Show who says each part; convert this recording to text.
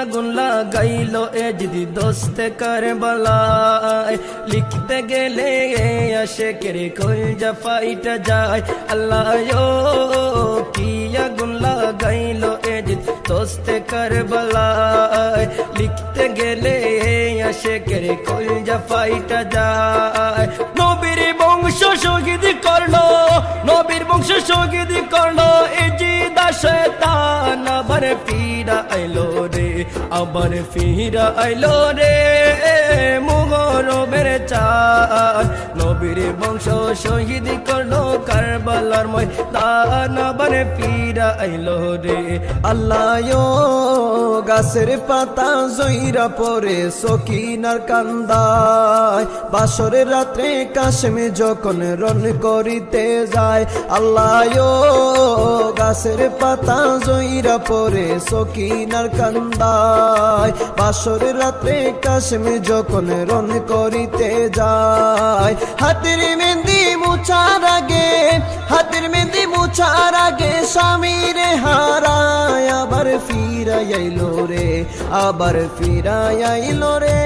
Speaker 1: আগুন লাগাইল এ যদি দোস্তে কারবালায়। লিখতে গেলে আসে কেরে কই যা ফাইটা যায়। আল্লাহ কি আগুন লাগাইল এ যদি দোস্তে কারবালায়। লিখতে গেলে আসে কেরে কই যা ফাইটা যায়। নবীর বংশ শহীদ ফিরা আইলো রে, আবার ফিরা আইলো রে। মুগরবের চান নবীর বংশ শহীদ করল কারবালার ময়দান। আবার ফিরা আইলো রে
Speaker 2: আল্লাহ গাছের পাতা জইরা পরে সকিনার কান্দায়। বাসরের রাত্রে কাশ্মে যখন রন করিতে যায় আল্লাহ গাছের পাতা জইরা পরে সকিনার কান্দায়। বাসরের রাত্রে কাশ্মে যখন রন করিতে যায়। হাতের মেহেন্দি মুছার আগে, হাতের মেহেন্দি মুছার আগে স্বামীর হারায় আবার ফিরাইলো রে, আবার ফিরাইলো রে।